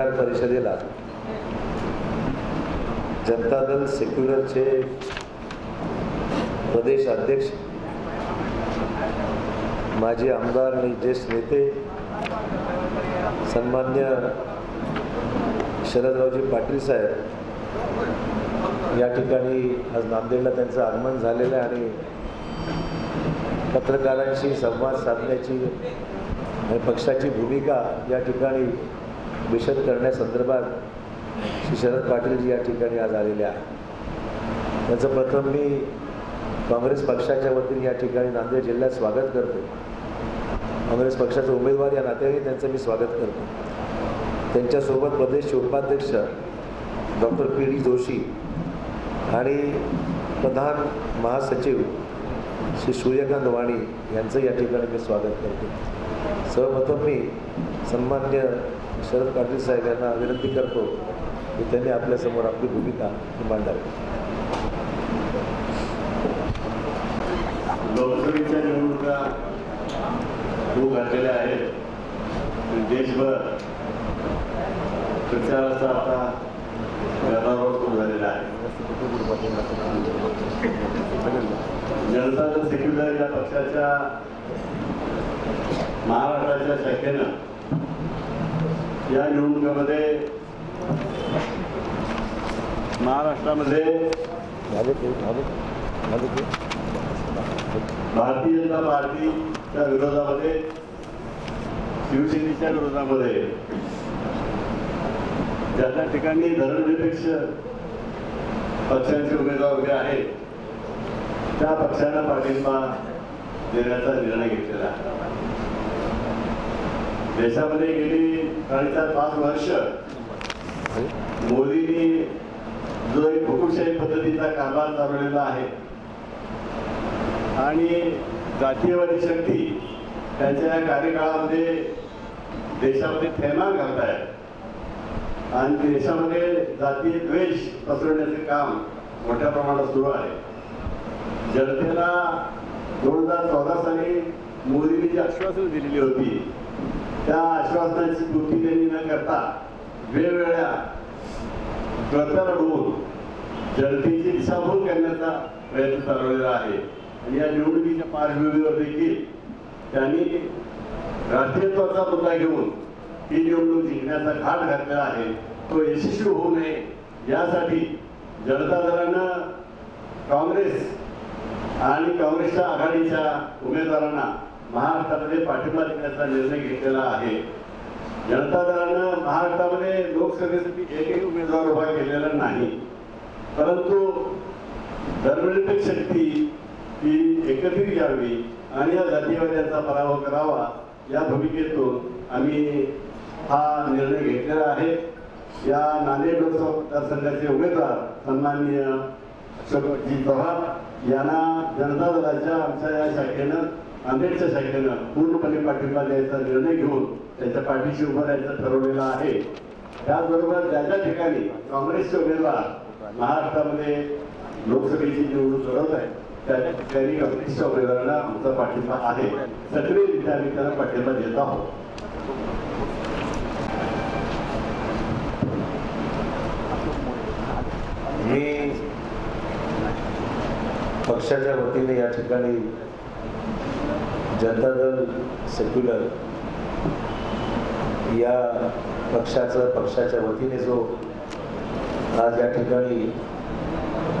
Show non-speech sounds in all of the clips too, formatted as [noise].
परिषदेला जनता दल सेक्युलरचे प्रदेश अध्यक्ष माजी आमदार आणि ज्येष्ठ नेते सन्मान्य शरदरावजी पाटील साहेब या ठिकाणी आज नांदेडला त्यांचं आगमन झालेलं आहे आणि पत्रकारांशी संवाद साधण्याची आणि पक्षाची भूमिका या ठिकाणी विशद करण्यासंदर्भात श्री शरद पाटीलजी या ठिकाणी आज आलेले आहे त्यांचं प्रथम मी काँग्रेस पक्षाच्या वतीने या ठिकाणी नांदेड जिल्ह्यात स्वागत करतो. काँग्रेस पक्षाचे उमेदवार या नात्याने त्यांचं मी स्वागत करतो. त्यांच्यासोबत प्रदेशचे उपाध्यक्ष डॉक्टर पी डी जोशी आणि प्रधान महासचिव श्री सूर्यकांत वाणी यांचं या ठिकाणी मी स्वागत करतो. सर्वप्रथम मी सन्मान्य शरद पाटील साहेब यांना विनंती करतो की त्यांनी आपल्यासमोर आपली भूमिका मांडावी लोकसभेच्या निवडणुका होऊ घातलेल्या आहेत. देशभर प्रचाराचा आता गदारोळ सुरू झालेला आहे. जनता दल सेक्युलर या पक्षाच्या महाराष्ट्राच्या शाखेनं या निवडणुकीमध्ये महाराष्ट्रामध्ये भारतीय जनता पार्टीच्या विरोधामध्ये शिवसेनेच्या विरोधामध्ये ज्या त्या ठिकाणी धर्मनिरपेक्ष पक्षांचे उमेदवार उभे आहेत त्या पक्षांना पाठिंबा देण्याचा निर्णय घेतलेला आहे. देशामध्ये गेली साडेचार पाच वर्ष मोदींनी जो एक हुकुमशाही पद्धतीचा कारभार चालवलेला आहे आणि जातीयवादी शक्ती त्यांच्या या कार्यकाळामध्ये देशामध्ये थैमान घालतायत आणि देशामध्ये जातीय द्वेष पसरवण्याचे काम मोठ्या प्रमाणात सुरू आहे. जनतेला दोन हजार चौदा साली मोदींनी जी आश्वासनं दिलेली होती. त्या आश्वासनाची पूर्ती त्यांनी न करता वेगवेगळ्या कर्त्याला होऊन जनतेची दिशाभूल करण्याचा प्रयत्न चालवलेला आहे. आणि या निवडणुकीच्या पार्श्वभूमीवर देखील त्यांनी राष्ट्रीयत्वाचा मुद्दा घेऊन ही निवडणूक जिंकण्याचा घाट घातलेला आहे. तो यशस्वी होऊ नये यासाठी जनता दलानं काँग्रेस आणि काँग्रेसच्या आघाडीच्या उमेदवारांना महाराष्ट्रामध्ये पाठिंबा देण्याचा निर्णय घेतलेला आहे. जनता दलानं महाराष्ट्रामध्ये लोकसभेसाठी एकही उमेदवार उभा केलेला नाही. परंतु धर्मनिरपेक्ष शक्ती ही एकत्रित यावी आणि या जातीवाद्यांचा पराभव करावा या भूमिकेतून आम्ही हा निर्णय घेतलेला आहे. या नांदेड लोकसभा मतदारसंघाचे उमेदवार सन्माननीय अशोकजी चव्हाण यांना जनता दलाच्या आमच्या या शाखेनं नांदेडच्या शाखेनं पूर्णपणे पाठिंबा द्यायचा निर्णय घेऊन त्यांच्या पाठीशी उभं राहायचं ठरवलेलं आहे. त्याचबरोबर ज्या ज्या ठिकाणी काँग्रेसचे उमेदवार महाराष्ट्रामध्ये लोकसभेची निवडणूक लढवत आहे त्या त्या ठिकाणी काँग्रेसच्या उमेदवारांना आमचा पाठिंबा आहे. सक्रियरित्या आम्ही त्यांना पाठिंबा देत आहोत मी पक्षाच्या वतीने या ठिकाणी जनता दल सेक्युलर या पक्षाचं पक्षाच्या वतीने जो आज या ठिकाणी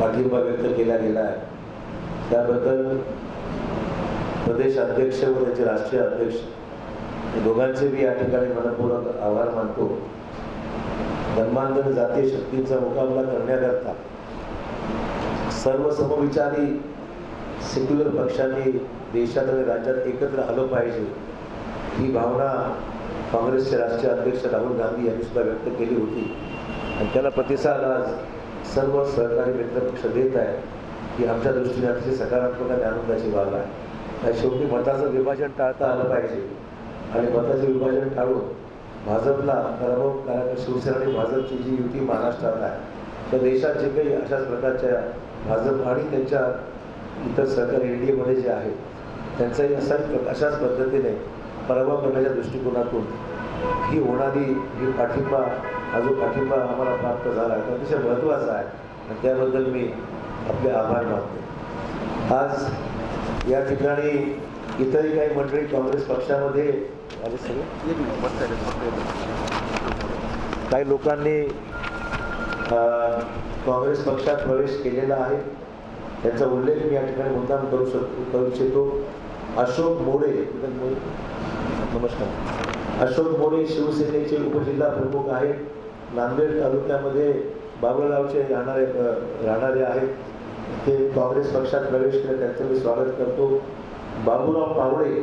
पाठिंबा व्यक्त केला गेला आहे त्याबद्दल प्रदेश अध्यक्ष व त्याचे राष्ट्रीय अध्यक्ष दोघांचे मी या ठिकाणी मनपूर्वक आभार मानतो. धर्मांतर जातीय शक्तींचा मुकाबला करण्याकरता सर्व समविचारी सेक्युलर पक्षांनी देशात आणि राज्यात एकत्र आलं पाहिजे. ही भावना काँग्रेसचे राष्ट्रीय अध्यक्ष राहुल गांधी यांनी सुद्धा व्यक्त केली होती. आणि त्याला प्रतिसाद आज सर्व सहकारी मित्रपक्ष देत आहे की आमच्या दृष्टीने अतिशय सकारात्मक आणि आनंदाची बाब आहे. त्या शेवटी मताचं विभाजन टाळता आलं पाहिजे. आणि मताचं विभाजन टाळून भाजपला पराभव कारण शिवसेना आणि भाजपची जी युती महाराष्ट्रात आहे तर देशात जे काही अशाच प्रकारच्या भाजप आणि त्यांच्या इतर सरकारी एनडीएमध्ये जे आहे त्यांचाही असाच अशाच पद्धतीने पराभव करण्याच्या दृष्टिकोनातून ही होणारी ही पाठिंबा हा जो पाठिंबा आम्हाला प्राप्त झाला तो अतिशय महत्त्वाचा आहे. आणि त्याबद्दल मी आपले आभार मानतो. आज या ठिकाणी इतरही काही मंडळी काँग्रेस पक्षामध्ये आले सगळे? काही लोकांनी काँग्रेस पक्षात प्रवेश केलेला आहे. त्याचा उल्लेख मी या ठिकाणी मुद्दाम करू शकतो करू इच्छितो. अशोक मोडे नमस्कार. अशोक मोडे शिवसेनेचे उपजिल्हा प्रमुख आहेत. नांदेड तालुक्यामध्ये बाबळगावचे राहणारे राहणारे आहेत. ते काँग्रेस पक्षात प्रवेश केले त्यांचं मी स्वागत करतो. बाबूराव पावळे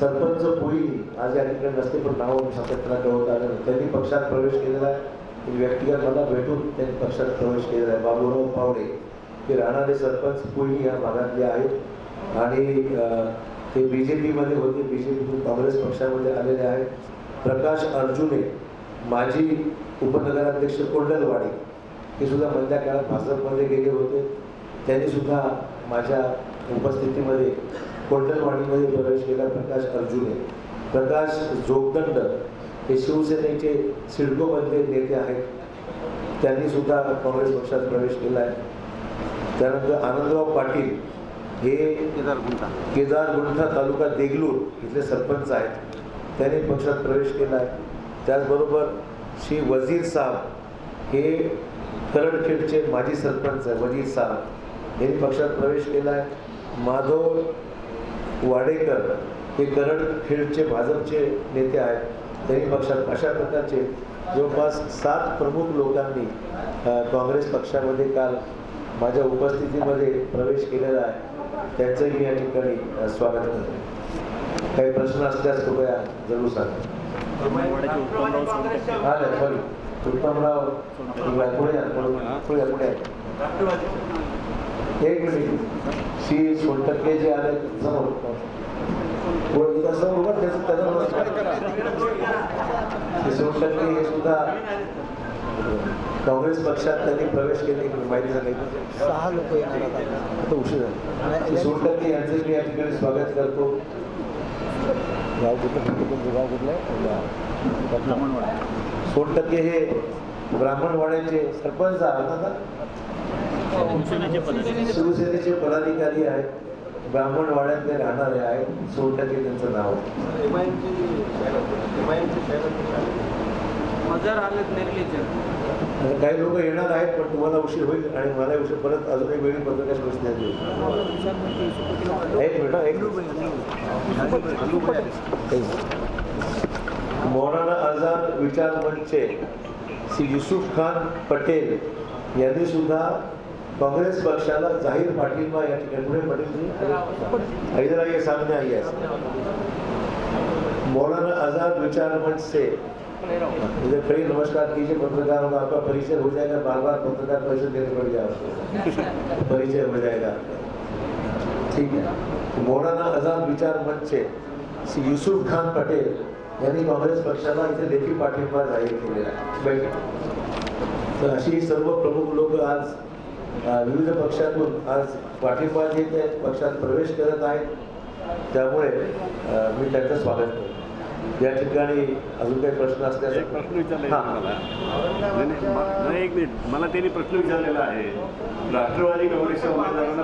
सरपंच पोळी आज या ठिकाणी नसते पण नाव मी कळवत आलं त्यांनी पक्षात प्रवेश केलेला आहे. व्यक्तिगत मला भेटून त्यांनी पक्षात प्रवेश केलेला आहे. बाबूराव पावळे ते राहणारे सरपंच पुळी या भागातले आहेत? आणि ते बी जे पीमध्ये होते बी जे पीतून काँग्रेस पक्षामध्ये आलेले आहेत. प्रकाश अर्जुने माजी उपनगराध्यक्ष कोंडलवाडी ते सुद्धा मधल्या काळात भाजपमध्ये गेले होते. त्यांनी सुद्धा माझ्या उपस्थितीमध्ये कोंडलवाडीमध्ये प्रवेश केला प्रकाश अर्जुने. प्रकाश जोगदंड हे शिवसेनेचे सिडकोमधले नेते आहेत. त्यांनी सुद्धा काँग्रेस पक्षात प्रवेश केला आहे. त्यानंतर आनंदराव पाटील हे केदार गुंठा. तालुका देगलूर इथले सरपंच आहेत. त्यांनी पक्षात प्रवेश केला आहे. त्याचबरोबर श्री वजीर साहेब हे करडखेडचे माजी सरपंच आहे वजीर साहेब. यांनी पक्षात प्रवेश केला आहे. माधव वाडेकर हे करडखेडचे भाजपचे नेते आहेत. त्यांनी पक्षात अशा प्रकारचे जवळपास सात प्रमुख लोकांनी काँग्रेस पक्षामध्ये काल माझ्या उपस्थितीमध्ये प्रवेश केलेला आहे त्यांचंही मी या ठिकाणी स्वागत करतो काही प्रश्न असल्यास कृपया जरूर सांगा हा नाही सॉरी उत्तमराव पुढे पुढे पुढे एक मिनिट श्री सोनटक्के जे आले समोर व समोर त्याचं त्याचा श्री सोनटक्के हे सुद्धा काँग्रेस पक्षात त्यांनी प्रवेश केले की माहिती सांगायची सहा लोक येणार आहेत आता उशीर झाला. सोनटक्के यांचं मी या ठिकाणी स्वागत करतो. गाव कुठलं गाव कुठलं? सोनटक्के हे ब्राह्मणवाड्याचे सरपंच आहात ना? शिवसेनेचे पदाधिकारी. आहेत. ब्राह्मणवाड्यातले राहणारे आहेत. सोनटक्के त्यांचं नाव. आहे. मजर आलेत निर्लीचे. काही लोक येणार आहेत पण तुम्हाला उशीर होईल आणि मला उशीर परत अजून एक वेगळी पत्रकार बसण्यात येईल एक मिनिट एक मौलाना आझाद विचार मंचचे श्री युसुफ खान पटेल यांनी सुद्धा काँग्रेस पक्षाला जाहीर पाठिंबा या ठिकाणी पुढे पटेल इधर आइए सामने आइए मौलाना आजाद विचार मंच से इधर खड़ी नमस्कार कीजिए पत्रकारों का आपका परिचय हो जाएगा बार बार पत्रकार परिचय देने पड़ जाएगा [laughs] परिचय हो जाएगा। ठीक है। मौलाना आजाद विचार मंच से श्री युसुफ खान पटेल यांनी काँग्रेस पक्षाला इथे देखील पाठिंबा जाहीर केलेला आहे. तर अशी सर्व प्रमुख लोक आज विविध पक्षातून आज पाठिंबा देत आहेत पक्षात प्रवेश करत आहेत. त्यामुळे मी त्यांचं स्वागत करतो. या ठिकाणी अजून काही प्रश्न असल्यास प्रश्न विचारलेला हां. मला. एक मिनिट. मला त्यांनी प्रश्न विचारलेला आहे. राष्ट्रवादी काँग्रेसच्या उमेदवारांना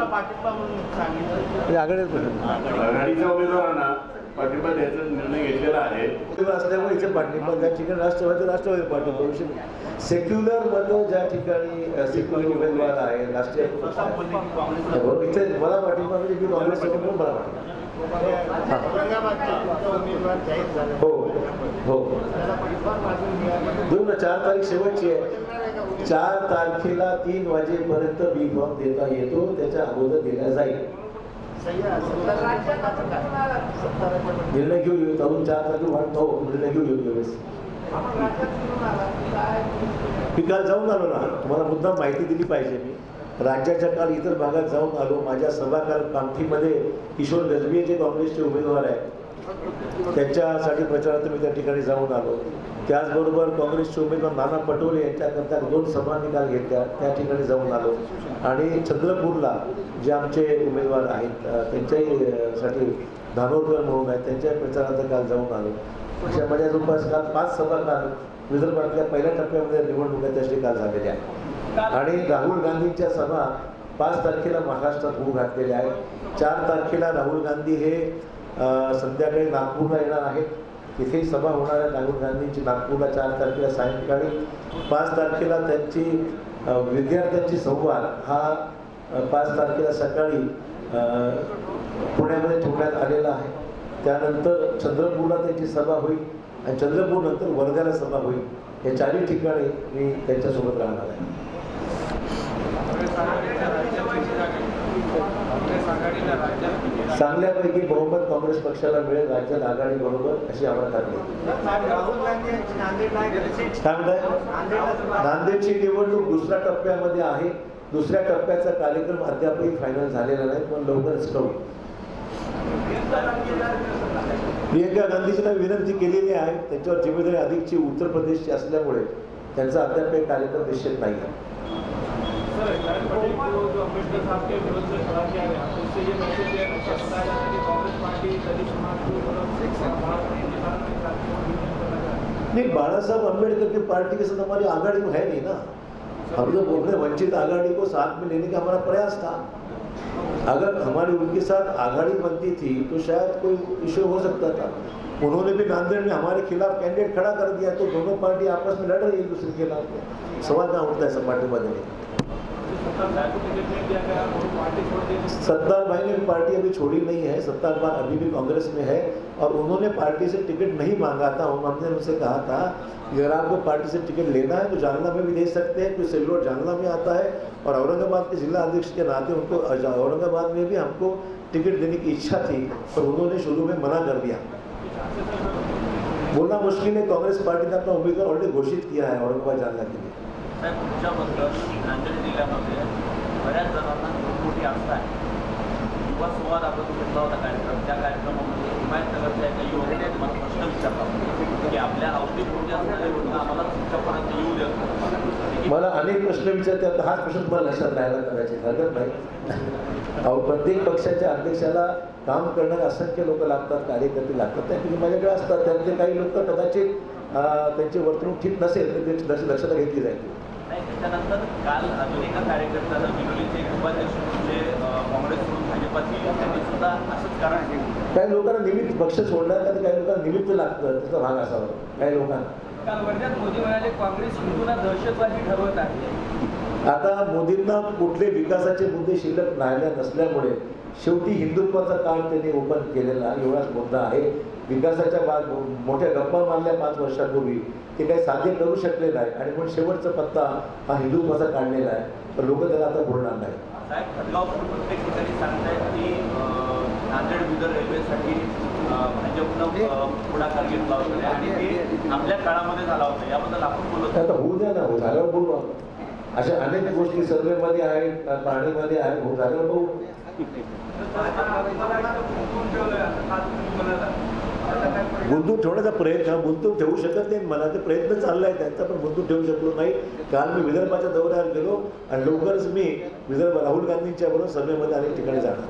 आघाडीच्या उमेदवारांना पाठिंबा द्यायचा निर्णय घेतलेला आहे. असल्यामुळे इथे पाठिंबा त्या ठिकाणी राष्ट्रवादी राष्ट्रवादी पाठिंबा विषय नाही. सेक्युलरमध्ये ज्या ठिकाणी सेक्युलर उमेदवार आहे राष्ट्रीय बरोबर इथे मला पाठिंबा म्हणजे मी काँग्रेस मला पाठिंबा. हो. हो देऊ ना चार तारीख शेवटची आहे. चार तारखेला तीन वाजेपर्यंत बी फॉर्म देता येतो. त्याच्या अगोदर दिला जाईल. निर्णय घेऊ येऊ अजून चार तारखे वाटतो निर्णय घेऊ येऊ वेळेस मी काल जाऊन आलो ना तुम्हाला मुद्दाम माहिती दिली पाहिजे मी. राज्याच्या काल इतर भागात जाऊन आलो माझ्या सभा काल कामठीमध्ये किशोर गजबी जे काँग्रेसचे उमेदवार आहेत. त्यांच्यासाठी प्रचारार्थ मी त्या ठिकाणी जाऊन आलो. त्याचबरोबर काँग्रेसचे उमेदवार नाना पटोले यांच्याकरता दोन सभा निकाल घेतल्या त्या ठिकाणी जाऊन आलो. आणि चंद्रपूरला जे आमचे उमेदवार आहेत त्यांच्याही साठी धानोरकर म्हणून आहेत त्यांच्याही प्रचारार्थ काल जाऊन आलो. अशामध्ये जवळपास काल पाच सभा काल विदर्भातल्या पहिल्या टप्प्यामध्ये निवडणुका त्या ठिकाणी काल झालेल्या आहेत. आणि राहुल गांधींच्या सभा पाच तारखेला महाराष्ट्रात होऊ घातलेल्या आहेत. चार तारखेला राहुल गांधी हे संध्याकाळी नागपूरला येणार आहेत तिथे सभा होणार आहे. राहुल गांधींची नागपूरला चार तारखेला सायंकाळी पाच तारखेला त्यांची विद्यार्थ्यांची संवाद हा पाच तारखेला सकाळी पुण्यामध्ये ठेवण्यात आलेला आहे. त्यानंतर चंद्रपूरला त्यांची सभा होईल आणि चंद्रपूर नंतर वर्ध्याला सभा होईल. या चारही ठिकाणी मी त्यांच्यासोबत राहणार आहे. राज्यात चांगल्यापैकी बहुमत काँग्रेस पक्षाला मिळेल राज्यात आघाडी बरोबर अशी आम्हाला खात्री काय म्हणताय नांदेडची निवडणूक दुसऱ्या टप्प्यामध्ये आहे. दुसऱ्या टप्प्याचा कार्यक्रम अद्यापही फायनल झालेला नाही पण लवकरच करू. प्रियंका गांधीजींना विनंती केलेली आहे त्यांच्यावर जिम्मेदारी अधिकची उत्तर प्रदेशची असल्यामुळे त्यांचा अद्याप काही कार्यक्रम निश्चित नाही आहे को जो के तो उससे ये मैसेज बताया है कि कांग्रेस पार्टी, दलित समाज को नहीं बाला साहब अंबेडकर की पार्टी के साथ हमारी आघाड़ी में है नहीं ना। हम तो बोल रहे वंचित आघाड़ी को साथ में लेने का हमारा प्रयास था। अगर हमारी उनके साथ आघाड़ी बनती थी तो शायद कोई इश्यू हो सकता था। उन्होंने भी नांदेड़ में हमारे खिलाफ कैंडिडेट खड़ा कर दिया तो दोनों पार्टी आपस में लड़ रही है दूसरे के खिलाफ। सवाल कहाँ उठता है सब पार्टी बदलने सत्तार भाई ने पार्टी अभी छोड़ी नहीं है, सत्तार भाई अभी भी कांग्रेस में है और उन्होंने पार्टी से टिकट नहीं मांगा था, हम- हमने उनसे कहा था कि अगर आपको पार्टी से टिकट लेना है तो जालना में भी दे सकते हैं, क्योंकि सेलूर जालना में आता है और औरंगाबाद के जिला अध्यक्ष के नाते उनको औरंगाबाद में भी हमको टिकट देने की इच्छा थी पर उन्होंने शुरू में मना कर दिया। बोलना मुश्किल है, कांग्रेस पार्टी ने अपना उम्मीदवार ऑलरेडी घोषित किया है औरंगाबाद जालना के लिए। साहेब तुमच्याबद्दल नांदेड जिल्ह्यामध्ये बऱ्याच जणांना खूप मोठी आस्था आहे. युवा संवाद आपण घेतला होता कार्यक्रम. त्या कार्यक्रमामध्ये हिमायतनगरच्या एका युवकाने तुम्हाला प्रश्न विचारला की आपल्या अवतीभोवती असणारे योजना आम्हाला तुमच्यापर्यंत येऊ द्या. मला अनेक प्रश्न विचारतात. हाच प्रश्न तुम्हाला लक्षात राहायला करायचे हरकत नाही. अहो प्रत्येक पक्षाच्या अध्यक्षाला काम करणारे असंख्य लोक लागतात कार्यकर्ते लागतात. त्यापैकी माझ्याकडे असतात. त्यांचे काही लोक कदाचित त्यांची वर्तणूक ठीक नसेल तर त्याची लक्ष- लक्षात घेतली जाईल. नाही त्याच्यानंतर काल अजून एका कार्यकर्त्यानं बिलोलीचे एक उपाध्यक्ष म्हणजे काँग्रेस सोडून भाजपात गेले त्यांनी सुद्धा असंच कारण काही लोकांना निमित्त पक्ष सोडण्यात आणि काही लोकांना निमित्त लागतं त्याचा भाग असावा. काही लोकांना. काल वर्ध्यात मोदी म्हणाले काँग्रेस हिंदूंना दहशतवादी ठरवत आहे. आता मोदींना कुठले विकासाचे मुद्दे शिल्लक राहिल्या नसल्यामुळे शेवटी हिंदुत्वाचा काळ त्यांनी ओपन केलेला एवढाच मुद्दा आहे. विकासाच्या बाद मोठ्या गप्पा मारल्या पाच वर्षापूर्वी ते काही साध्य करू शकले नाही आणि म्हणून शेवटचा पत्ता हा हिंदुत्वाचा काढलेला आहे. तर लोक त्याला आता बोलणार नाही नांदेड बिदर रेल्वेसाठी अं, भाजपनं अं, पुढाकार घेतला वगैरे आणि ते आपल्या काळामध्ये झाला होता. याबद्दल आपण बोलत तर आता होऊ द्या ना हो झाल्यावर बोलू आपण. अशा अनेक गोष्टी सर्वेमध्ये आहेत पाहणीमध्ये आहेत हो झाल्यावर बघू गुंतून ठेवण्याचा प्रयत्न गुंतून ठेवू शकत नाही. मला ते प्रयत्न चाललाय त्यांचा पण गुंतून ठेवू शकलो नाही. काल मी विदर्भाच्या दौऱ्यावर गेलो आणि लवकरच मी विदर्भ राहुल गांधींच्या बरोबर सभेमध्ये अनेक ठिकाणी जाणार.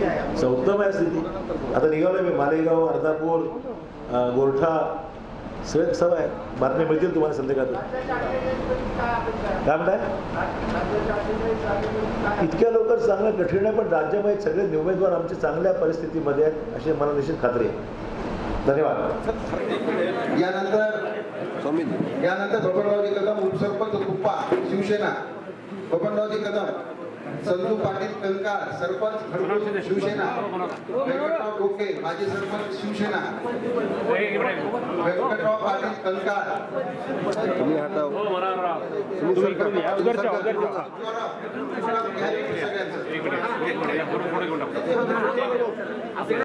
आहे चौथम आहे? स्थिती. आता निघालोय मी मालेगाव अर्धापूर गोरठा सगळे सभा आहे. बातम्या मिळतील तुम्हाला संध्याकाळी काय म्हणताय? इतक्या लवकर चांगलं कठीण आहे पण राज्यामध्ये सगळे उमेदवार आमचे चांगल्या परिस्थितीमध्ये आहेत अशी मला निश्चित खात्री आहे. धन्यवाद. यानंतर यानंतर बबनरावजी कदम उपसरपंच कुप्पा शिवसेना. बबनरावजी कदम. संजू पाटील कंकार सरपंच खडकोळ शिवसेना. व्यंकटराव डोके माजी सरपंच शिवसेना. व्यंकटराव पाटील कंकार तुम्ही सगळ्यांचं